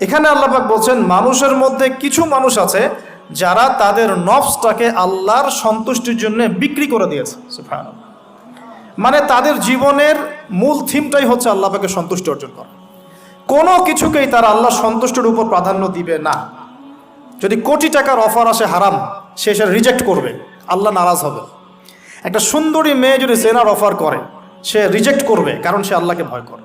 এখানে আল্লাপাক বলছেন, মানুষের মধ্যে কিছু মানুষ আছে যারা তাদের নফসটাকে আল্লাহর সন্তুষ্টির জন্য বিক্রি করে দিয়েছে। মানে তাদের জীবনের মূল থিমটাই হচ্ছে আল্লাহ পাকে সন্তুষ্টি অর্জন করা। কোনো কিছুকেই তারা আল্লাহ সন্তুষ্টির উপর প্রাধান্য দিবে না। যদি কোটি টাকার অফার আসে হারাম, সে সেটা রিজেক্ট করবে, আল্লাহ নারাজ হবে। একটা সুন্দরী মেয়ে যদি জেনার অফার করে, সে রিজেক্ট করবে, কারণ সে আল্লাহকে ভয় করে।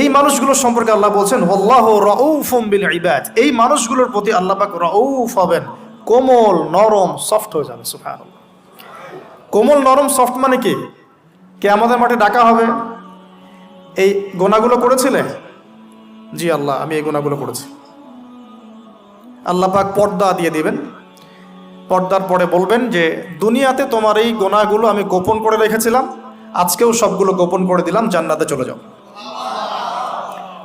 এই মানুষগুলোর সম্পর্কে আল্লাহ বলছেন ওয়াল্লাহু রাউফুম বিল ইবাদ। এই মানুষগুলোর প্রতি আল্লাহ পাক রাউফ হবেন। কোমল, নরম, সফট হয়ে যাবে, সুবহানাল্লাহ। কোমল, নরম, সফট মানে কি? কে আমাদের মাঠে ডাকা হবে? এই গোনাগুলো করেছিলে? জি আল্লাহ, আমি এই গোনাগুলো করেছি। আল্লাহ পাক পর্দা দিয়ে দিবেন। পর্দার পরে বলবেন যে, দুনিয়াতে তোমার এই গোনাগুলো আমি গোপন করে রেখেছিলাম। আজকেও সবগুলো গোপন করে দিলাম, জান্নাতে চলে যাও।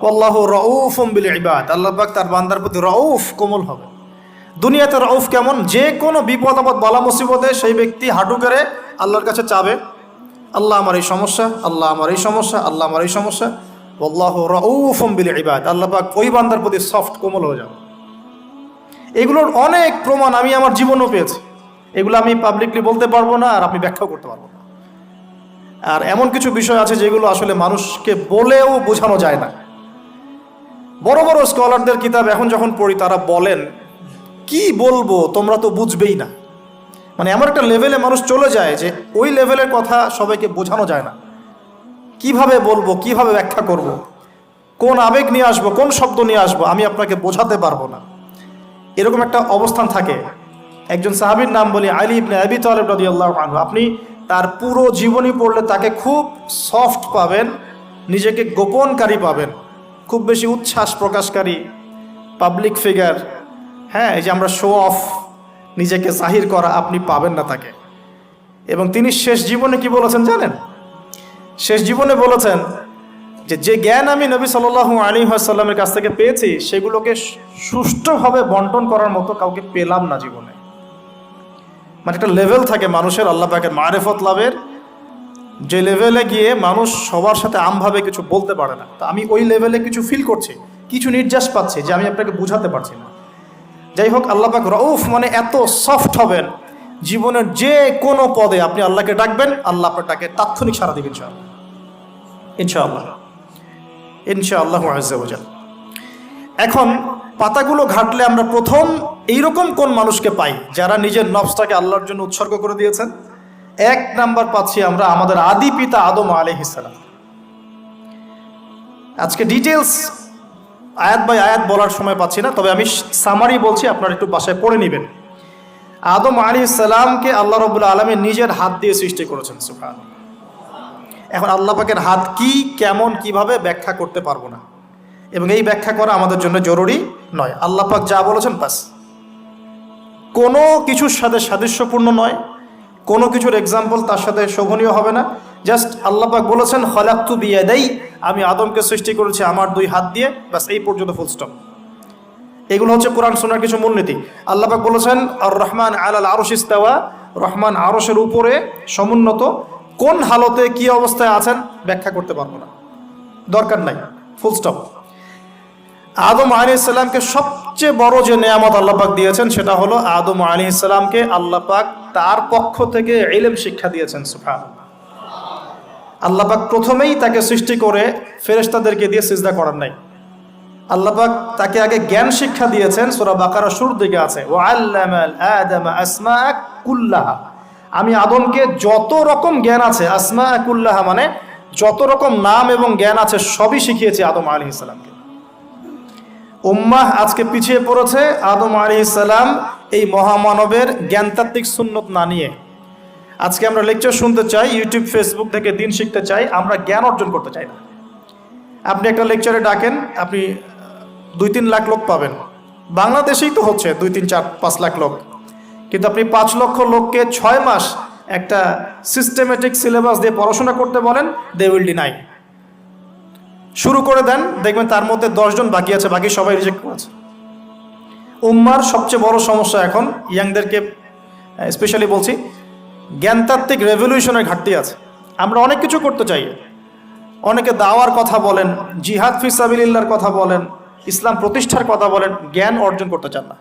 আল্লাহ রউফুম বিল ইবাদ। আল্লাহ পাক তার বান্দার প্রতি রউফ কোমল হবে। দুনিয়াতে রউফ কেমন? যে কোনো বিপদ আপদ, বালা মুসিবতে সেই ব্যক্তি হাঁটু করে আল্লাহর কাছে চাবে। আল্লাহ আমার এই সমস্যা, আল্লাহ আমার এই সমস্যা, আল্লাহ আমার এই সমস্যা। আল্লাহ রউফুম বিল ইবাদ। আল্লাহ পাক ওই বান্দার প্রতি সফট, কোমল হয়ে যাবে। এগুলোর অনেক প্রমাণ আমি আমার জীবনেও পেয়েছি। এগুলো আমি পাবলিকলি বলতে পারব না আর আপনি ব্যাখ্যাও করতে পারব না। আর এমন কিছু বিষয় আছে যেগুলো আসলে মানুষকে বলেও বোঝানো যায় না। বড় বড় স্কলারদের কিতাব এখন যখন পড়ি, তারা বলেন, কি বলব, তোমরা তো বুঝবেই না। মানে এমন একটা লেভেলে মানুষ চলে যায় যে, ওই লেভেলের কথা সবাইকে বোঝানো যায় না। কীভাবে বলব, কীভাবে ব্যাখ্যা করব। কোন আবেগ নিয়ে আসব, কোন শব্দ নিয়ে আসব, আমি আপনাকে বোঝাতে পারব না। এরকম একটা অবস্থান থাকে। একজন সাহাবির নাম বলি আলী ইবনে আবি তালেব রাদিয়াল্লাহু আনহু। আপনি তার পুরো জীবনী পড়লে তাকে খুব সফট পাবেন, নিজেকে গোপনকারী পাবেন। খুব বেশি উচ্ছ্বাস প্রকাশকারী পাবলিক ফিগার হ্যাঁ এই যে আমরা শো অফ নিজেকে জাহির করা আপনি পাবেন না তাকে। এবং তিনি শেষ জীবনে কি বলেছেন জানেন? শেষ জীবনে বলেছেন যে যে জ্ঞান আমি নবী সাল্লাল্লাহু আলী আসাল্লামের কাছ থেকে পেয়েছি, সেগুলোকে সুষ্ঠুভাবে বন্টন করার মতো কাউকে পেলাম না জীবনে। মানে একটা লেভেল থাকে মানুষের, আল্লাহ পাকের মারেফত লাভের। যে লেভেলে গিয়ে মানুষ সবার সাথে আমভাবে কিছু বলতে পারে না। তো আমি ওই লেভেলে কিছু ফিল করছি, কিছু নির্যাস পাচ্ছি যে আমি আপনাকে বুঝাতে পারছি না। যাই হোক, আল্লাহ পাক রউফ মানে এত সফট হবেন, জীবনের যে কোনো পদে আপনি আল্লাহকে ডাকবেন, আল্লাহ আপনার ডাকে তাৎক্ষণিক সারা দিবেন ইনশাআল্লাহ। ইনশাআল্লাহ। ইনশাআল্লাহ এখন, পাতাগুলো ঘাটলে আমরা প্রথম এইরকম কোন মানুষকে পাই যারা নিজের নবসটাকে আল্লাহর জন্য উৎসর্গ করে দিয়েছেন? এক নাম্বার পাচ্ছি আমরা আমাদের আদি পিতা আদম আলহিসাল্লাম আজকে ডিটেলস আয়াত বাই আয়াত বলার সময় পাচ্ছি না, তবে আমি সামারি বলছি, আপনারা একটু বাসায় পড়ে নেবেন। আদম আলী সালামকে আল্লাহ রবুল্লা আলমী নিজের হাত দিয়ে সৃষ্টি করেছেন সুফান এখন আল্লাহ পাকের হাত কি, কেমন, কীভাবে, ব্যাখ্যা করতে পারব না। এবং এই ব্যাখ্যা করা আমাদের জন্য জরুরি নয়। আল্লাহ পাক যা বলেছেন বাস কোনো কিছুর সাথে সাদৃশ্যপূর্ণ নয়। কোনো কিছুর এক্সাম্পল তার সাথে শোভনীয় হবে না। জাস্ট আল্লাহ পাক বলেছেন হলাক্তু বিয়াদাই আমি আদমকে সৃষ্টি করেছি আমার দুই হাত দিয়ে। বাস এই পর্যন্ত ফুল স্টপ এগুলো হচ্ছে কোরআন শোনার কিছু মূলনীতি। আল্লাহ পাক বলেছেন আর রহমান আল আরশ ইস্তাওয়া রহমান আরশের উপরে সমুন্নত। কোন হালতে কি অবস্থায় আছেন ব্যাখ্যা করতে পারব না। দরকার নাই। ফুল স্টপ আদম আলী ইসলামকে সবচেয়ে বড় যে নেয়ামত আল্লাপাক দিয়েছেন, সেটা হলো আদম আলী ইসলামকে আল্লাপাক তার পক্ষ থেকে এলেম শিক্ষা দিয়েছেন সুফান আল্লাপাক প্রথমেই তাকে সৃষ্টি করে ফেরেস্তাদেরকে দিয়ে সিজদা করার নাই। আল্লাপাক তাকে আগে জ্ঞান শিক্ষা দিয়েছেন, সোরা বাকারা শুরুর দিকে আছে ও কুল্লাহা। আমি আদমকে যত রকম জ্ঞান আছে, আসমা কুল্লাহা মানে যত রকম নাম এবং জ্ঞান আছে, সবই শিখিয়েছি আদম আলী ইসলামকে উম্মাহ আজকে পিছিয়ে পড়েছে আদম আলী ইসালাম এই মহামানবের জ্ঞানতাত্ত্বিক সুন্নত না নিয়ে। আজকে আমরা লেকচার শুনতে চাই ইউটিউব ফেসবুক থেকে দিন শিখতে চাই, আমরা জ্ঞান অর্জন করতে চাই না। আপনি একটা লেকচারে ডাকেন, আপনি দুই তিন লাখ লোক পাবেন। বাংলাদেশেই তো হচ্ছে দুই তিন চার পাঁচ লাখ লোক। কিন্তু আপনি পাঁচ লক্ষ লোককে ছয় মাস একটা সিস্টেমেটিক সিলেবাস দিয়ে পড়াশোনা করতে বলেন দে উইল ডিনাই শুরু করে দেন, দেখবেন তার মধ্যে দশজন বাকি আছে, বাকি সবাই রিজেক্ট করেছে উম্মার সবচেয়ে বড় সমস্যা এখন, ইয়াংদেরকে স্পেশালি বলছি, জ্ঞানতাত্ত্বিক রেভলিউশনের ঘাটতি আছে। আমরা অনেক কিছু করতে চাই। অনেকে দাওয়ার কথা বলেন, জিহাদ ফিসাবিল্লার কথা বলেন, ইসলাম প্রতিষ্ঠার কথা বলেন, জ্ঞান অর্জন করতে চান না।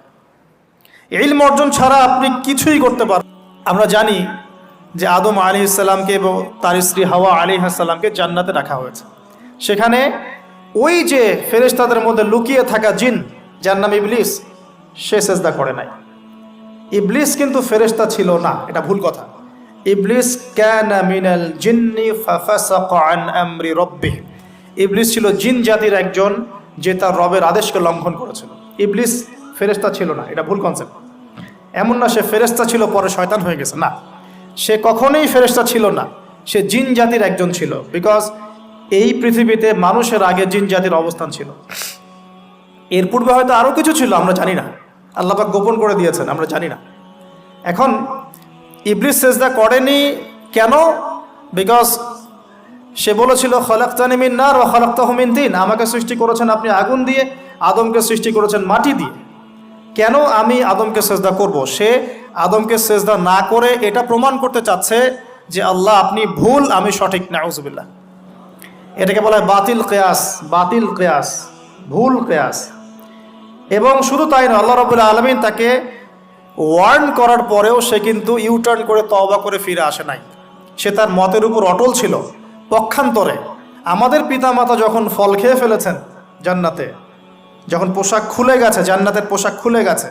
ইলম অর্জন ছাড়া আপনি কিছুই করতে পারেন আমরা জানি যে আদম আলী ইসলামকে এবং তার স্ত্রী হাওয়া আলী সাল্লামকে জান্নাতে রাখা হয়েছে। সেখানে ওই যে ফেরেশতাদের মধ্যে লুকিয়ে থাকা জিন, যার নাম ইবলিস, সে সেজদা করে নাই। ইবলিস কিন্তু ফেরেশতা ছিল না, এটা ভুল কথা। ইবলিস মিনাল জিন্নি ইবলিস ছিল জিন জাতির একজন যে তার রবের আদেশকে লঙ্ঘন করেছিল। ইবলিস ফেরেশতা ছিল না, এটা ভুল কনসেপ্ট এমন না সে ফেরেশতা ছিল, পরে শয়তান হয়ে গেছে, না। সে কখনোই ফেরেশতা ছিল না, সে জিন জাতির একজন ছিল। বিকজ এই পৃথিবীতে মানুষের আগে জিন জাতির অবস্থান ছিল। এর পূর্বে হয়তো আরও কিছু ছিল, আমরা জানি না। আল্লাপাক গোপন করে দিয়েছেন, আমরা জানি না। এখন ইবলিস সেজদা করেনি কেন? বিকজ সে বলেছিল, খলাক্তানি মিন নার ও খলাক্তাহমিন তিন। আমাকে সৃষ্টি করেছেন আপনি আগুন দিয়ে, আদমকে সৃষ্টি করেছেন মাটি দিয়ে। কেন আমি আদমকে সেজদা করব? সে আদমকে সেজদা না করে এটা প্রমাণ করতে চাচ্ছে যে আল্লাহ আপনি ভুল, আমি সঠিক না নাউজুবিল্লাহ। এটাকে বলা হয় বাতিল কেয়াস বাতিল কেয়াস, ভুল কেয়াস। এবং শুধু তাই না আল্লাহ রবুল্লা আলমিন তাকে ওয়ার্ন করার পরেও সে কিন্তু ইউটার্ন করে তওবা করে ফিরে আসে নাই। সে তার মতের উপর অটল ছিল পক্ষান্তরে। আমাদের পিতামাতা যখন ফল খেয়ে ফেলেছেন জান্নাতে, যখন পোশাক খুলে গেছে, জান্নাতের পোশাক খুলে গেছে,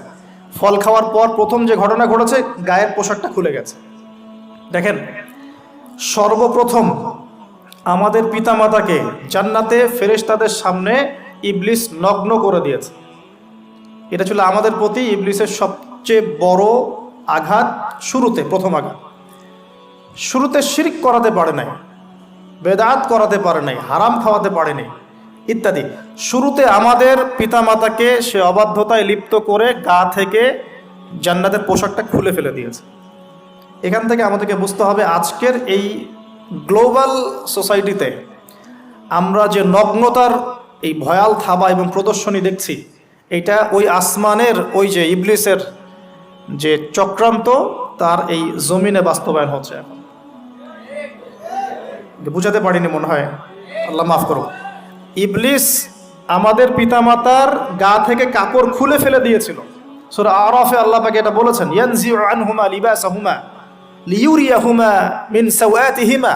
ফল খাওয়ার পর প্রথম যে ঘটনা ঘটেছে, গায়ের পোশাকটা খুলে গেছে। দেখেন, সর্বপ্রথম আমাদের পিতামাতাকে জান্নাতে ফেরেশতাদের সামনে ইবলিস নগ্ন করে দিয়েছে। এটা ছিল আমাদের প্রতি ইবলিসের সবচেয়ে বড় আঘাত শুরুতে, প্রথম আঘাত। শুরুতে শিরিক করাতে পারে নাই, বেদাত করাতে পারে নাই, হারাম খাওয়াতে পারে নাই, ইত্যাদি। শুরুতে আমাদের পিতামাতাকে সে অবাধ্যতায় লিপ্ত করে গা থেকে জান্নাতের পোশাকটা খুলে ফেলে দিয়েছে। এখান থেকে আমাদেরকে বুঝতে হবে আজকের এই গ্লোবাল সোসাইটিতে আমরা যে নগ্নতার এই ভয়াল থাবা এবং প্রদর্শনী দেখছি, এটা ওই আসমানের ওই যে ইবলিসের যে চক্রান্ত, তার এই জমিনে বাস্তবায়ন হচ্ছে এখন। বুঝাতে পারিনি মনে হয়। আল্লাহ মাফ করো ইবলিস আমাদের পিতামাতার গা থেকে কাপড় খুলে ফেলে দিয়েছিল। সুরা আরফে আল্লাহ পাকে এটা বলেছেন, ইয়ানজিউ আনহুমা লিবাসাহুমা। লিউরিয়াহুমা মিন সাওয়াতিহিমা।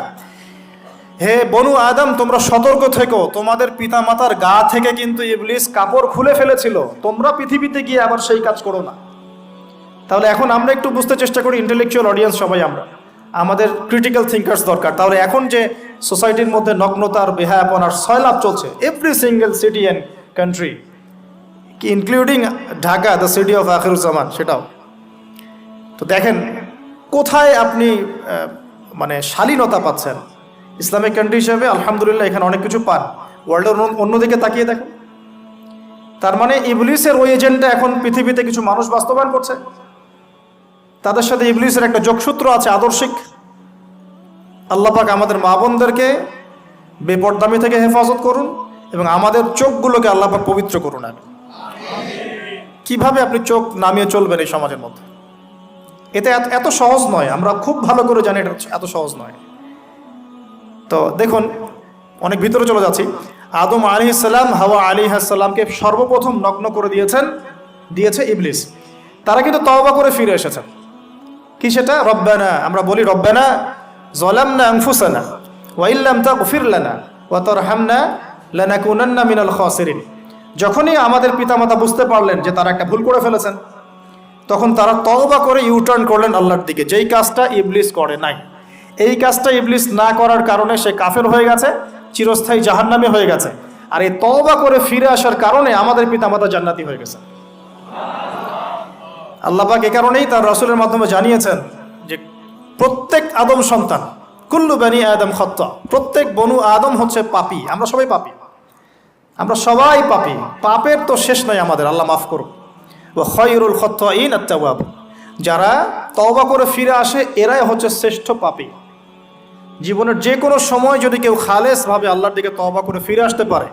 হে বনু আদম, তোমরা সতর্ক থেকো। তোমাদের পিতামাতার গা থেকে কিন্তু ইবলিস কাপড় খুলে ফেলেছিল। তোমরা পৃথিবীতে গিয়ে আবার সেই কাজ করো না। তাহলে এখন আমরা একটু বুঝতে চেষ্টা করি ইন্টেলেকচুয়াল অডিয়েন্স সবাই আমরা। আমাদের ক্রিটিক্যাল থিঙ্কার্স দরকার। তাহলে এখন যে সোসাইটির মধ্যে নগ্নতার বেহায়াপনার সয়লাভ চলছে every single city and country including Dhaka the city of Akhiruzzaman সেটাও। তো দেখেন কোথায় আপনি মানে শালীনতা পাচ্ছেন? ইসলামিক কান্ট্রি হিসেবে আলহামদুলিল্লাহ এখানে অনেক কিছু পান। ওয়ার্ল্ডের অন্য- অন্যদিকে তাকিয়ে দেখেন। তার মানে ইবলিসের ওই এজেন্টটা এখন পৃথিবীতে কিছু মানুষ বাস্তবায়ন করছে। তাদের সাথে ইবলিসের একটা যোগসূত্র আছে আদর্শিক। আল্লাপাক আমাদের মা বোনদেরকে বেপরদামি থেকে হেফাজত করুন এবং আমাদের চোখগুলোকে আল্লাপাক পবিত্র করুন আর কীভাবে আপনি চোখ নামিয়ে চলবেন এই সমাজের মধ্যে? এটা এত- সহজ নয়। আমরা খুব ভালো করে জানি এটা এত সহজ নয়। তো দেখুন, অনেক ভিতরে চলে যাচ্ছি। আদম আলী ইসলাম হাওয়া আলী সাল্লামকে সর্বপ্রথম নগ্ন করে দিয়েছেন, দিয়েছে ইবলিস। তারা কিন্তু তওবা করে ফিরে এসেছেন। কি সেটা? রব্বানা, আমরা বলি রব্বানা জলামনা আনফুসানা ওয়াইল্লাম তাগফির লানা, ওয়া তারহামনা লানাকুনান্না মিনাল খাসিরিন। যখনই আমাদের পিতামাতা বুঝতে পারলেন যে তারা একটা ভুল করে ফেলেছেন তখন তারা তওবা করে ইউটার্ন করলেন আল্লাহর দিকে। যেই কাজটা ইবলিস করে নাই। এই কাজটা ইবলিস না করার কারণে সে কাফের হয়ে গেছে, চিরস্থায়ী জাহান্নামে হয়ে গেছে। আর এই তওবা করে ফিরে আসার কারণে আমাদের পিতামাতা জান্নাতি হয়ে গেছে। আল্লাপাক এ কারণেই তার রসুলের মাধ্যমে জানিয়েছেন যে, প্রত্যেক আদম সন্তান, কুল্লু বানি আদম খত্তা, প্রত্যেক বনু আদম হচ্ছে পাপি। আমরা সবাই পাপি। আমরা সবাই পাপি। পাপের তো শেষ নয় আমাদের, আল্লাহ মাফ করুক। খয়রুল খত্তাইন আত্তাওয়াব। যারা তওবা করে ফিরে আসে, এরাই হচ্ছে শ্রেষ্ঠ পাপী। জীবনের যে কোনো সময় যদি কেউ খালেসভাবে আল্লাহর দিকে তওবা করে ফিরে আসতে পারে,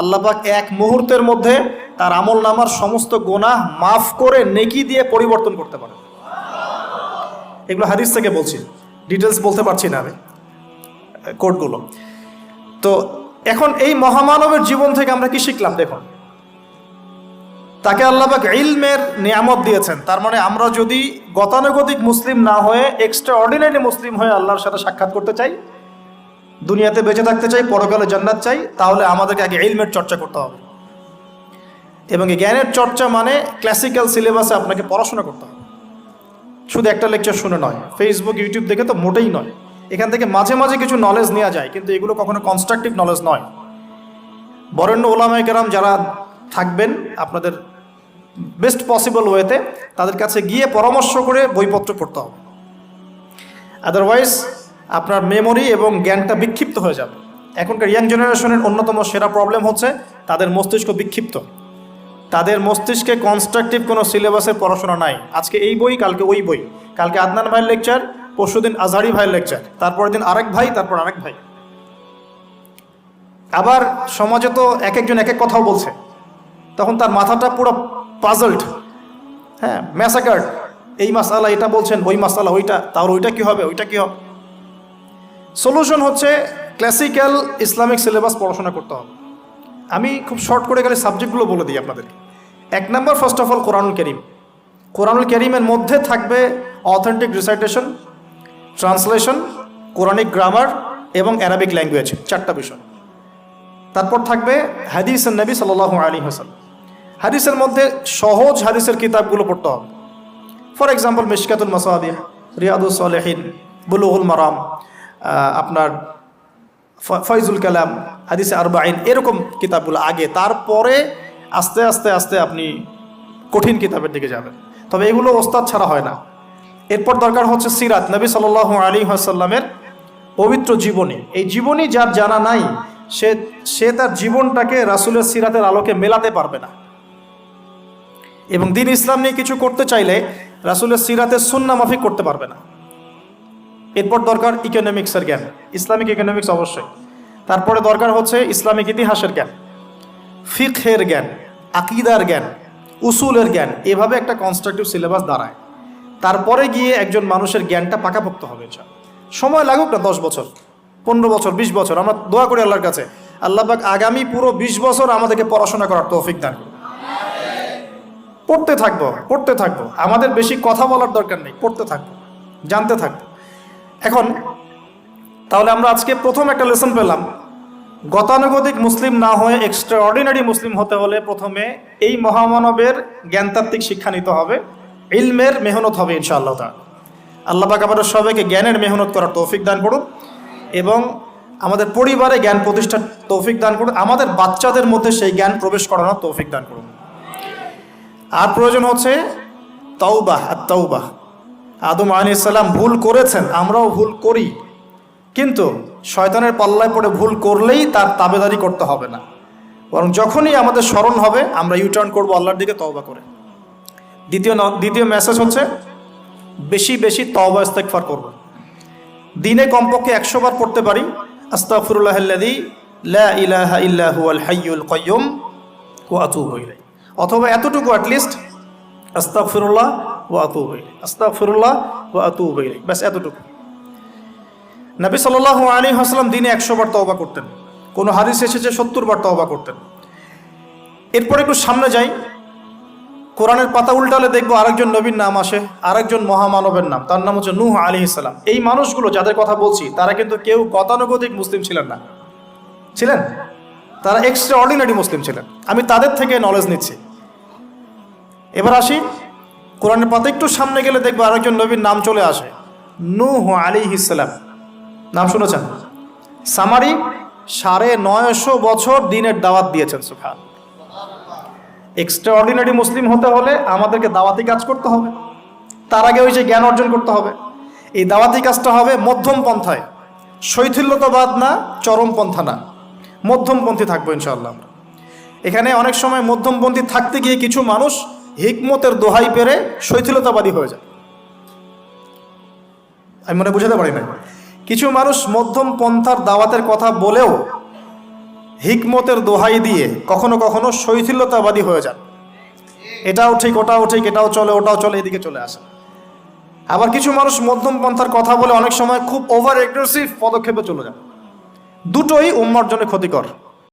আল্লাহ পাক এক মুহূর্তের মধ্যে তার আমল নামার সমস্ত গোনাহ মাফ করে নেকি দিয়ে পরিবর্তন করতে পারে। এগুলো হাদিস থেকে বলছি। ডিটেলস বলতে পারছি না আমি, কোডগুলো। তো এখন এই মহামানবের জীবন থেকে আমরা কি শিখলাম? দেখুন তাকে আল্লাহবাক ইলমের নিয়ামত দিয়েছেন। তার মানে আমরা যদি গতানুগতিক মুসলিম না হয়ে এক্সট্রা অর্ডিনারি মুসলিম হয়ে আল্লাহর সাথে সাক্ষাৎ করতে চাই, দুনিয়াতে বেঁচে থাকতে চাই, পরকালে জান্নাত চাই, তাহলে আমাদেরকে আগে ইলমের চর্চা করতে হবে। এবং জ্ঞানের চর্চা মানে ক্লাসিক্যাল সিলেবাসে আপনাকে পড়াশোনা করতে হবে। শুধু একটা লেকচার শুনে নয় ফেসবুক ইউটিউব দেখে তো মোটেই নয়। এখান থেকে মাঝে মাঝে কিছু নলেজ নেওয়া যায়, কিন্তু এগুলো কখনো কনস্ট্রাকটিভ নলেজ নয়। বরেণ্য ওলামায় কেরাম যারা থাকবেন, আপনাদের বেস্ট পসিবল ওয়েতে তাদের কাছে গিয়ে পরামর্শ করে বইপত্র পড়তে হবে। আদারওয়াইজ আপনার মেমোরি এবং জ্ঞানটা বিক্ষিপ্ত হয়ে যাবে। এখনকার ইয়াং জেনারেশনের অন্যতম সেরা প্রবলেম হচ্ছে তাদের মস্তিষ্ক বিক্ষিপ্ত। তাদের মস্তিষ্কে কনস্ট্রাকটিভ কোনো সিলেবাসের পড়াশোনা নাই। আজকে এই বই, কালকে ওই বই। কালকে আদনান ভাইয়ের লেকচার পরশুদিন আজহারি ভাইয়ের লেকচার তারপরের দিন আরেক ভাই, তারপর আরেক ভাই। আবার সমাজে তো এক একজন এক এক কথাও বলছে। তখন তার মাথাটা পুরো পাজলড হ্যাঁ ম্যাসাকার্ড এই মাসালা এটা বলছেন, ওই মাসালা ওইটা তার ওইটা কি হবে, ওইটা কি হবে? সলিউশন হচ্ছে ক্লাসিক্যাল ইসলামিক সিলেবাস পড়াশোনা করতে হবে। আমি খুব শর্ট করে গেলে সাবজেক্টগুলো বলে দিই আপনাদেরকে। এক নম্বর ফার্স্ট অফ অল কোরআনুল করিম। কোরআনুল করিমের মধ্যে থাকবে authentic recitation translation Quranic grammar এবং অ্যারাবিক ল্যাঙ্গুয়েজ চারটা বিষয়। তারপর থাকবে হাদিস নবী সাল্লাহ আলী হাসান হাদিসের মধ্যে সহজ হাদিসের কিতাবগুলো পড়তে হবে। ফর এক্সাম্পল মিশকাতুল মাসাদিয়া রিয়াদুল সালেহিন বুলুহুল মারাম আপনার ফয়জুল কালাম, হাদিসে আরবাইন এরকম কিতাবগুলো আগে, তারপরে আস্তে আস্তে আস্তে আপনি কঠিন কিতাবের দিকে যাবেন। তবে এগুলো ওস্তাদ ছাড়া হয় না। এরপর দরকার হচ্ছে সিরাত, নবী সাল আলী আসাল্লামের পবিত্র জীবনী। এই জীবনী যার জানা নাই, সে সে তার জীবনটাকে রাসুলের সিরাতের আলোকে মেলাতে পারবে না। এবং দিন ইসলাম নিয়ে কিছু করতে চাইলে রাসুলের সিরাতের সুন্না মাফিক করতে পারবে না। এরপর দরকার ইকোনমিক্সের জ্ঞান। ইসলামিক ইকোনমিক্স অবশ্যই। তারপরে দরকার হচ্ছে ইসলামিক ইতিহাসের জ্ঞান। ফিকহের জ্ঞান, আকিদার জ্ঞান, উসুলের জ্ঞান, এভাবে একটা কনস্ট্রাকটিভ সিলেবাস দাঁড়ায়। তারপরে গিয়ে একজন মানুষের জ্ঞানটা পাকাপোক্ত হবে সময় লাগুক না দশ বছর, পনেরো বছর, বিশ বছর। আমরা দোয়া করি আল্লাহর কাছে। আল্লাহ পাক আগামী পুরো বিশ বছর আমাদেরকে পড়াশোনা করার তৌফিক দান করুন। পড়তে থাকব পড়তে থাকব। আমাদের বেশি কথা বলার দরকার নেই, পড়তে থাকব, জানতে থাকব। এখন, তাহলে আমরা আজকে প্রথম একটা লেসন পেলাম। গতানুগতিক মুসলিম না হয়ে এক্সট্রা অর্ডিনারি মুসলিম হতে হলে প্রথমে এই মহামানবের জ্ঞানতাত্ত্বিক শিক্ষা নিতে হবে, ইলমের মেহনত হবে ইনশাআল্লাহ তাআলা। আল্লাহ পাক আমাদের সবাইকে জ্ঞানের মেহনত করার তৌফিক দান করুন এবং আমাদের পরিবারে জ্ঞান প্রতিষ্ঠার তৌফিক দান করুন, আমাদের বাচ্চাদের মধ্যে সেই জ্ঞান প্রবেশ করানোর তৌফিক দান করুন। আর প্রয়োজন হচ্ছে তৌবাহ আর তৌবাহ আদম আলী সাল্লাম ভুল করেছেন, আমরাও ভুল করি। কিন্তু শয়তানের পাল্লায় পড়ে ভুল করলেই তার তাবেদারি করতে হবে না। বরং যখনই আমাদের স্মরণ হবে, আমরা ইউটার্ন করব আল্লাহর দিকে তওবা করে। দ্বিতীয় দ্বিতীয় মেসেজ হচ্ছে, বেশি বেশি তওবা ইস্তেকফার করব। দিনে কমপক্ষে একশো বার পড়তে পারি, আস্তাগফিরুল্লাহ আল্লাযী লা ইলাহা ইল্লা হুয়াল হাইয়ুল কাইয়্যুম, ওয়া আতুবু ইলাইহি। অথবা এতটুকু অ্যাটলিস্ট আস্তাগফিরুল্লাহ ওয়া আতুবু ইলাইহি আস্তাগফিরুল্লাহ ওয়া আতুবু ইলাইহি ব্যাস, এতটুকু। নবী সাল্লাল্লাহু আলী ওয়াসাল্লাম দিনে একশো বার তওবা করতেন। কোনো হাদিস এসেছে সত্তর বার তওবা করতেন। এরপর একটু সামনে যাই। কোরআনের পাতা উল্টালে দেখব আরেকজন নবীর নাম আসে, আরেকজন মহামানবের নাম। তার নাম হচ্ছে নূহ আলী ইসলাম এই মানুষগুলো যাদের কথা বলছি, তারা কিন্তু কেউ গতানুগতিক মুসলিম ছিলেন না। ছিলেন? তারা এক্সট্রা অর্ডিনারি মুসলিম ছিলেন। আমি তাদের থেকে নলেজ নিচ্ছি। এবার আসি কোরআনের পাতা একটু সামনে গেলে দেখব আরেকজন নবীর নাম চলে আসে। নূহ আলী ইসলাম নাম শুনেছেন? সামারি সাড়ে নয়শো বছর দিনের দাওয়াত দিয়েছেন সুফান এক্সট্রা অর্ডিনারি মুসলিম হতে হলে আমাদেরকে দাওয়াতি কাজ করতে হবে। তার আগে ওই যে জ্ঞান অর্জন করতে হবে। এই দাওয়াতি কাজটা হবে মধ্যম পন্থায়। শৈথিল্যতাবাদ না চরমপন্থা না। মধ্যমপন্থী থাকব ইনশাআল্লাহ এখানে অনেক সময় মধ্যমপন্থী থাকতে গিয়ে কিছু মানুষ হিকমতের দোহাই পেরে শৈথিলতাবাদী হয়ে যায়। আমি মনে বুঝাতে পারি না। কিছু মানুষ মধ্যম পন্থার দাওয়াতের কথা বলেও হিকমতের দোহাই দিয়ে কখনো কখনো শৈথিলতাবাদী হয়ে যান। এটাও ঠিক, ওটাও ঠিক, এটাও চলে, ওটাও চলে, এদিকে চলে আসে। আবার কিছু মানুষ মধ্যম পন্থার কথা বলে অনেক সময় খুব ওভার এগ্রেসিভ পদক্ষেপে চলে যান। দুটোই উম্মার জন্য ক্ষতিকর।